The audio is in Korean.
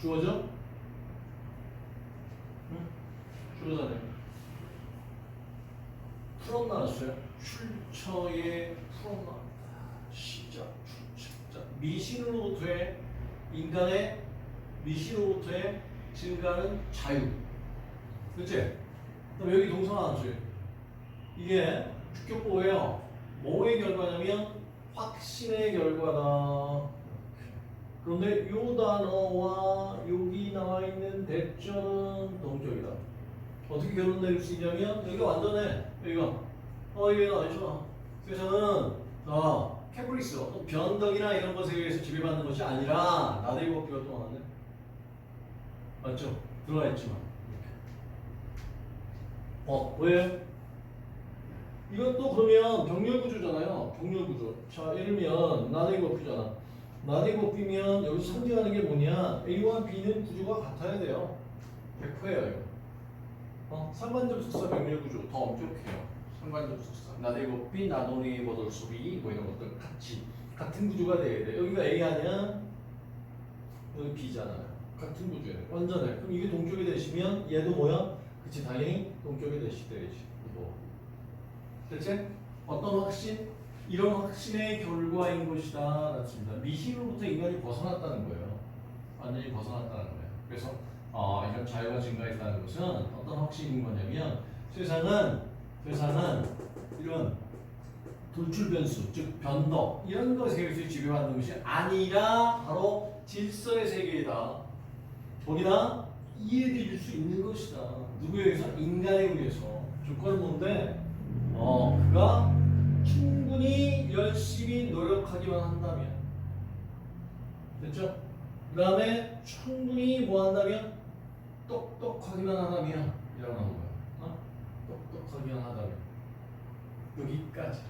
주어져? 응? 주어잖아요. 풀업 나왔어요. 출처의 풀업 나왔다. 시작, 출처. 자, 미신으로부터의 인간의 미신으로부터의 증가는 자유. 그치? 그럼 여기 동사 나왔지? 이게 주격보예요. 뭐의 결과냐면 확신의 결과다. 그런데 요 단어와 여기 나와 있는 대절은 동적이다. 어떻게 결론 내릴 수 있냐면 여기가 완전해. 여기가 어 여기가 아니잖아. 그래서는 아 캐프리스 어떤 변덕이나 이런 것에 의해서 지배받는 것이 아니라 나대고 또 나왔네. 맞죠? 들어가 있지만. 어 왜? 또 그러면 병렬 구조잖아요. 병렬 구조. 자 예를 들면 나대고 없이잖아. 나대고 없이면 여기 상징하는 게 뭐냐? A와 B는 구조가 같아야 돼요. 100%예요. 이거. 어, 상관접속사 병렬 구조 더 엄격해요. 상관접속사 나대고 B 버들 소리 뭐 이런 것들 같이 같은 구조가 돼야 돼. 여기가 A 아니야? 여기 B잖아요. 같은 구조야. 완전해. 그럼 이게 동쪽이 되시면 얘도 뭐야? 그치 당연히 동쪽이 되시 되지. 이거. 대체 어떤 확신? 이런 확신의 결과인 것이다. 라습니다 미신으로부터 인간이 벗어났다는 거예요. 완전히 벗어났다는 거예요. 그래서 어, 이런 자유가 증가했다는 것은 어떤 확신인 거냐면 세상은 세상은 이런 돌출 변수, 즉 변덕 이런 것에 의해서 지배받는 것이 아니라 바로 질서의 세계이다. 거기다 이해드릴 수 있는 것이다. 누구에 의해서? 인간에 의해서. 조건은 뭔데? 어, 그가 충분히 열심히 노력하기만 한다면. 됐죠? 그 다음에 충분히 뭐 한다면? 똑똑하기만 하다면. 이라고 나온 거야. 어? 똑똑하기만 하다면. 여기까지.